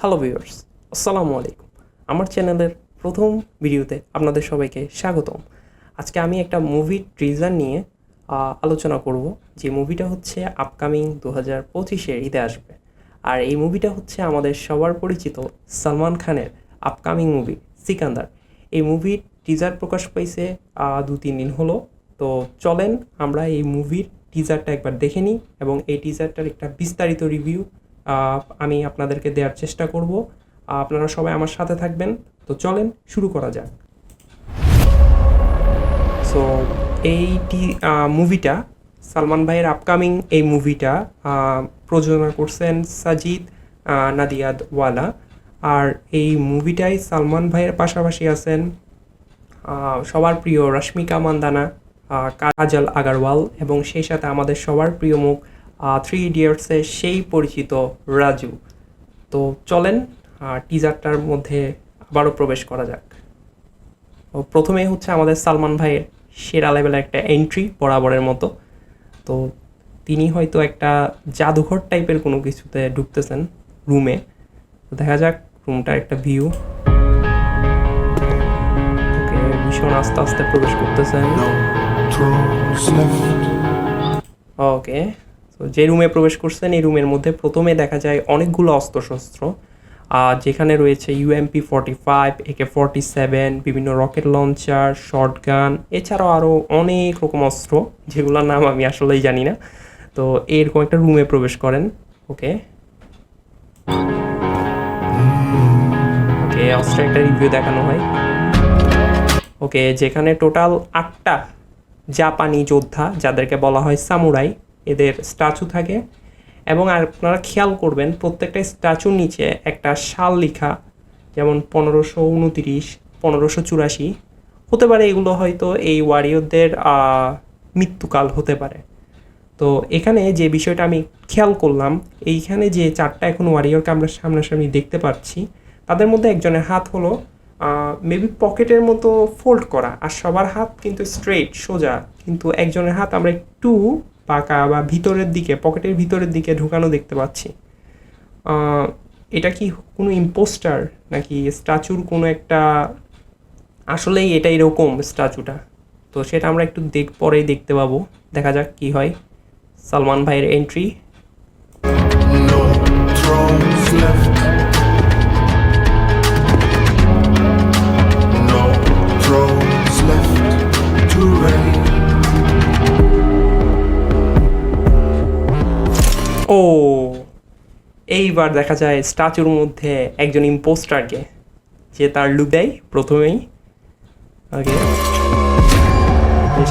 Hello viewers আসসালামু আলাইকুম। আমার চ্যানেলের প্রথম ভিডিওতে আপনাদের সবাইকে স্বাগতম। আজকে আমি একটা মুভি ট্রিজার নিয়ে আলোচনা করব। যে মুভিটা হচ্ছে আপকামিং দু হাজার পঁচিশের ঈদে আসবে। আর এই মুভিটা হচ্ছে আমাদের সবার পরিচিত সালমান খানের আপকামিং মুভি সিকান্দার। এই মুভির টিজার প্রকাশ পাইছে দু তিন দিন হলো। তো চলেন আমরা এই মুভির টিজারটা একবার দেখে নিই এবং এই টিজারটার একটা বিস্তারিত রিভিউ আমি আপনাদেরকে দেওয়ার চেষ্টা করব। আপনারা সবাই আমার সাথে থাকবেন। তো চলেন, শুরু করা যাক। সো এই টি মুভিটা, সালমান ভাইয়ের আপকামিং এই মুভিটা প্রযোজনা করছেন সাজিদ নাদিয়াদওয়ালা আর এই মুভিটাই সালমান ভাইয়ের পাশাপাশি আছেন সবার প্রিয় রশ্মিকা মান্দানা কাজল আগারওয়াল এবং সেই সাথে আমাদের সবার প্রিয় মুখ থ্রি ইডিয়টসের সেই পরিচিত রাজু। তো চলেন টিজারটার মধ্যে আবারও প্রবেশ করা যাক। ও প্রথমে হচ্ছে আমাদের সালমান ভাইয়ের সেরা লেভেলের একটা এন্ট্রি বরাবরের মতো। তো তিনি হয়তো একটা জাদুঘর টাইপের কোনো কিছুতে ঢুকতেছেন রুমে তো দেখা যাক রুমটার একটা ভিউ ভীষণ আস্তে আস্তে প্রবেশ করতেছেন ওকে তো যে রুমে প্রবেশ করছেন, এই রুমের মধ্যে প্রথমে দেখা যায় অনেকগুলো অস্ত্রশস্ত্র, আর যেখানে রয়েছে UMP forty five AK forty seven বিভিন্ন রকেট লঞ্চার শর্ট গান এছাড়াও আরও অনেক রকম অস্ত্র, যেগুলোর নাম আমি আসলেই জানি না। তো এরকম একটা রুমে প্রবেশ করেন ওকে ওকে অস্ত্রের একটা রিভিউ দেখানো হয়। ওকে যেখানে টোটাল আটটা জাপানি যোদ্ধা, যাদেরকে বলা হয় সামুরাই এদের স্ট্যাচু থাকে এবং আপনারা খেয়াল করবেন প্রত্যেকটা স্ট্যাচুর নিচে একটা সাল লেখা, যেমন পনেরোশো উনতিরিশ, পনেরোশো চুরাশি। হতে পারে এগুলো হয়তো এই ওয়ারিয়রদের মৃত্যুকাল হতে পারে। তো এখানে যে বিষয়টা আমি খেয়াল করলাম, এইখানে যে চারটা এখন ওয়ারিয়রকে আমরা সামনাসামনি দেখতে পাচ্ছি, তাদের মধ্যে একজনের হাত হলো মেবি পকেটের মতো ফোল্ড করা। আর সবার হাত কিন্তু স্ট্রেট সোজা। কিন্তু একজনের হাত আমরা একটু পাকা বা ভিতরের দিকে, পকেটের ভিতরের দিকে ঢুকানো দেখতে পাচ্ছি। এটা কি কোনো ইম্পোস্টার নাকি স্ট্যাচুর কোনো একটা, আসলেই এটা এরকম স্ট্যাচুটা তো সেটা আমরা একটু দেখ, পরেই দেখতে পাবো। দেখা যাক কি হয়। সালমান ভাইয়ের এন্ট্রি এইবার দেখা যায় স্ট্যাচুর মধ্যে একজন ইম্পোস্টারকে যে তার লুক দেয় প্রথমেই। ওকে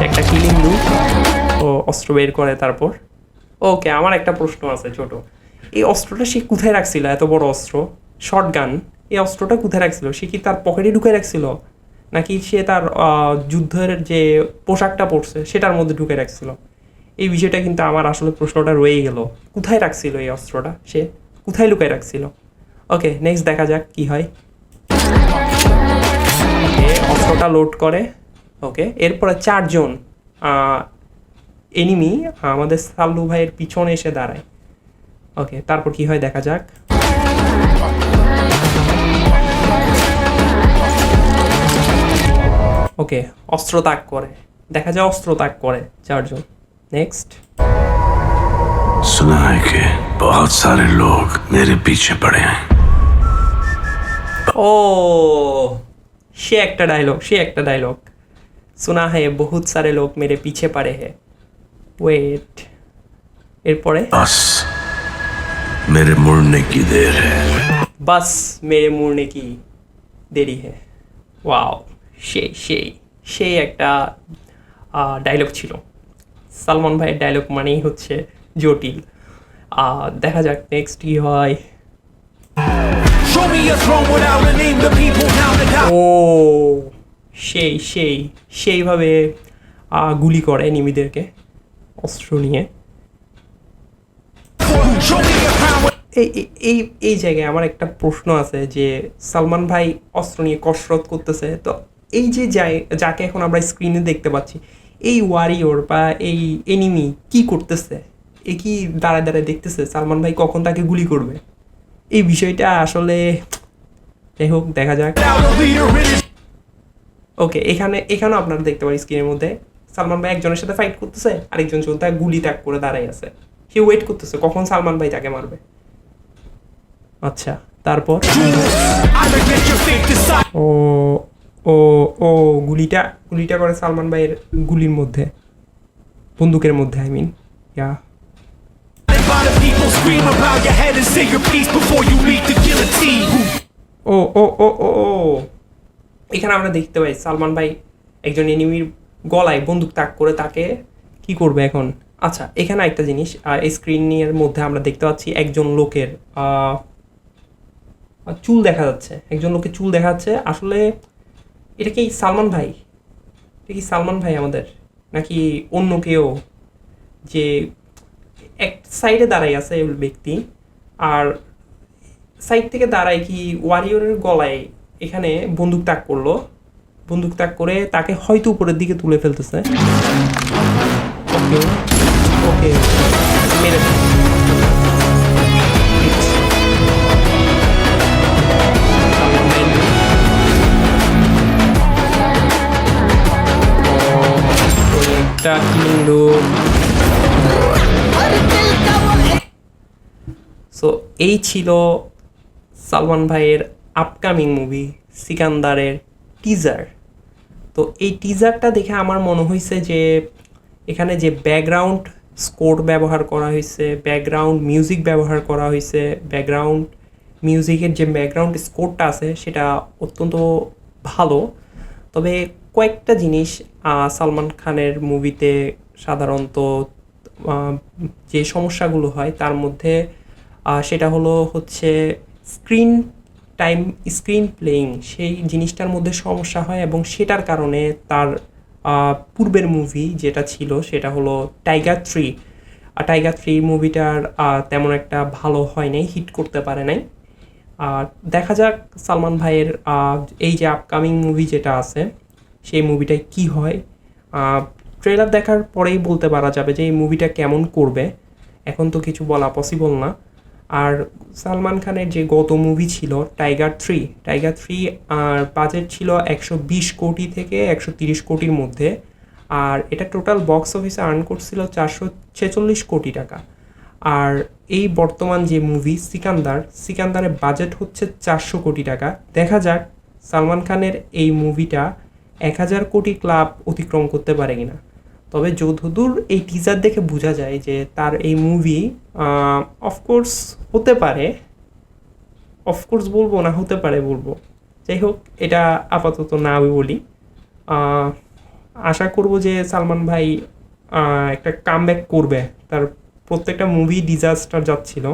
একটা কিলিং লুক ও অস্ত্র বের করে তারপর। ওকে আমার একটা প্রশ্ন আছে ছোট। এই অস্ত্রটা সে কোথায় রাখছিল? এত বড় অস্ত্র? শর্ট গান এই অস্ত্রটা কোথায় রাখছিল? সে কি তার পকেটে ঢুকে রাখছিল? নাকি সে তার যুদ্ধের যে পোশাকটা পরছে, সেটার মধ্যে ঢুকে রাখছিল? এই বিষয়টা কিন্তু আমার আসলে প্রশ্নটা রয়েই গেল। কোথায় রাখছিল এই অস্ত্রটা সে? কোথায় লুকায় রাখছিল? ওকে নেক্সট দেখা যাক কি হয়। অস্ত্রটা লোড করে ওকে এরপরে চারজন এনিমি আমাদের সাল্লু ভাইয়ের পিছনে এসে দাঁড়ায়। ওকে তারপর কি হয় দেখা যাক। ওকে অস্ত্র তাক করে। দেখা যায় অস্ত্র তাক করে চারজন। নেক্সট सुना है कि बहुत सारे लोग मेरे पीछे पड़े हैं ও সে একটা ডায়লগ সে একটা ডায়লগ শোনা है বহুত সারে লোক মেরে পিছে পড়ে है ওয়েট এরপরে बस मेरे मुड़ने की देर है বাস মেরে মুড়নে কি দেরি হে ওয়াও সেই সেই সেই একটা ডায়লগ ছিল সালমান ভাইয়ের ডায়লগ মানেই হচ্ছে জটিল আহ, দেখা যাক নেক্সট কি হয়. ও সেই সেই সেইভাবে গুলি করে নিমিদেরকে অস্ত্র নিয়ে এই এই- এই জায়গায় আমার একটা প্রশ্ন আছে যে সালমান ভাই অস্ত্র নিয়ে কসরত করতেছে তো এই যে যাকে এখন আমরা স্ক্রিনে দেখতে পাচ্ছি এই ওয়ারিয়র বা এই এনিমি কি করতেছে এ কি দাঁড়ায় দাঁড়ায় দেখতেছে, সালমান ভাই কখন তাকে গুলি করবে? এই বিষয়টা আসলে, যাই হোক, দেখা যাক। ওকে এখানে, এখানেও আপনারা দেখতে পারি স্ক্রিনের মধ্যে, সালমান ভাই একজনের সাথে ফাইট করতেছে, আরেকজন যোদ্ধা গুলি ত্যাগ করে দাঁড়াই আছে। সে ওয়েট করতেছে, কখন সালমান ভাই তাকে মারবে? আচ্ছা তারপর? ও ও ও, গুলিটা গুলিটা করে সালমান ভাইয়ের গুলির মধ্যে, বন্দুকের মধ্যে I mean yeah the people. Scream around your head and say your piece before you meet the guillotine. ও ও ও ও ও। এখানে আমরা দেখতে পাই সালমান ভাই একজন এনিমির গলায় বন্দুক তাক করে তাকে কি করবে এখন? আচ্ছা এখানে একটা জিনিস এই স্ক্রিনের মধ্যে আমরা দেখতে পাচ্ছি একজন লোকের চুল দেখা যাচ্ছে। একজন লোকের চুল দেখা যাচ্ছে। আসলে এটা কি সালমান ভাই? এটা কি সালমান ভাই আমাদের? নাকি অন্য কেউ যে এক সাইডে দাঁড়াই আছে ব্যক্তি। আর সাইড থেকে দাঁড়ায় কি ওয়ারিয়রের গলায় এখানে বন্দুক তাক করল। বন্দুক তাক করে তাকে হয়তো উপরের দিকে তুলে ফেলতেছে। ওকে ওকে সো এই ছিল সালমান ভাইয়ের আপকামিং মুভি সিকান্দারের টিজার তো এই টিজারটা দেখে আমার মনে হয়েছে যে, এখানে যে ব্যাকগ্রাউন্ড স্কোর ব্যবহার করা হয়েছে ব্যাকগ্রাউন্ড মিউজিক ব্যবহার করা হয়েছে ব্যাকগ্রাউন্ড মিউজিকের যে ব্যাকগ্রাউন্ড স্কোরটা আছে, সেটা অত্যন্ত ভালো। তবে কয়েকটা জিনিস সালমান খানের মুভিতে সাধারণত যে সমস্যাগুলো হয়, তার মধ্যে সেটা হলো হচ্ছে স্ক্রিন টাইম স্ক্রিন প্লেয়িং সেই জিনিসটার মধ্যে সমস্যা হয় এবং সেটার কারণে তার পূর্বের মুভি যেটা ছিল সেটা হলো টাইগার থ্রি আর টাইগার থ্রি মুভিটার তেমন একটা ভালো হয় নাই হিট করতে পারে নাই। আর দেখা যাক সালমান ভাইয়ের এই যে আপকামিং মুভি যেটা আছে, সেই মুভিটায় কি হয়। ট্রেলার দেখার পরেই বলতে পারা যাবে যে এই মুভিটা কেমন করবে। এখন তো কিছু বলা পসিবল না। আর সালমান খানের যে গত মুভি ছিল টাইগার থ্রি টাইগার থ্রি আর বাজেট ছিল একশো বিশ কোটি থেকে একশো তিরিশ কোটির মধ্যে। আর এটা টোটাল বক্স অফিসে আর্ন করছিল চারশো ছেচল্লিশ কোটি টাকা। আর এই বর্তমান যে মুভি সিকান্দার, সিকান্দারের বাজেট হচ্ছে চারশো কোটি টাকা। দেখা যাক সালমান খানের এই মুভিটা এক হাজার কোটি ক্লাব অতিক্রম করতে পারে কিনা। তবে যতদূর এই টিজার দেখে বোঝা যায় যে তার এই মুভি অফকোর্স হতে পারে অফকোর্স বলব না, হতে পারে বলব। যাই হোক, এটা আপাতত না বলি। আশা করব যে সালমান ভাই একটা কামব্যাক করবে। তার প্রত্যেকটা মুভি ডিজাস্টার যাচ্ছিল।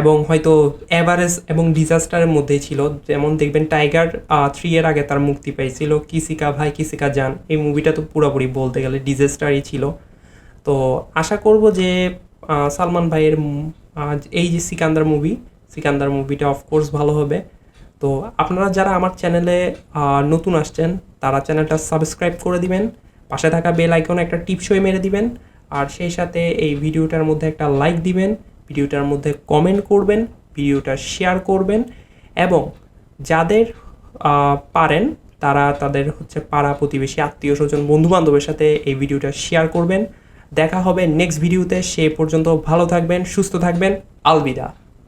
এবং হয়তো অ্যাভারেজ এবং ডিজাস্টারের মধ্যেই ছিল। যেমন দেখবেন টাইগার থ্রি এর আগে তার মুক্তি পাইছিল, কিসিকা ভাই, কিসিকা জান। এই মুভিটা তো পুরোপুরি বলতে গেলে ডিজাস্টারই ছিল। তো আশা করব যে সালমান ভাইয়ের এই যে সিকান্দার মুভি সিকান্দার মুভিটা অফকোর্স ভালো হবে। তো আপনারা যারা আমার চ্যানেলে নতুন আসছেন, তারা চ্যানেলটা সাবস্ক্রাইব করে দিবেন। পাশে থাকা বেল আইকনে একটা টিপসই মেরে দিবেন। আর সেই সাথে এই ভিডিওটার মধ্যে একটা লাইক দিবেন। ভিডিওটার মধ্যে কমেন্ট করবেন, ভিডিওটা শেয়ার করবেন এবং যাদের পারেন তারা তাদের হচ্ছে পাড়া প্রতিবেশী, আত্মীয় স্বজন, বন্ধুবান্ধবের সাথে এই ভিডিওটা শেয়ার করবেন। দেখা হবে নেক্সট ভিডিওতে সে পর্যন্ত ভালো থাকবেন, সুস্থ থাকবেন, আলবিদা।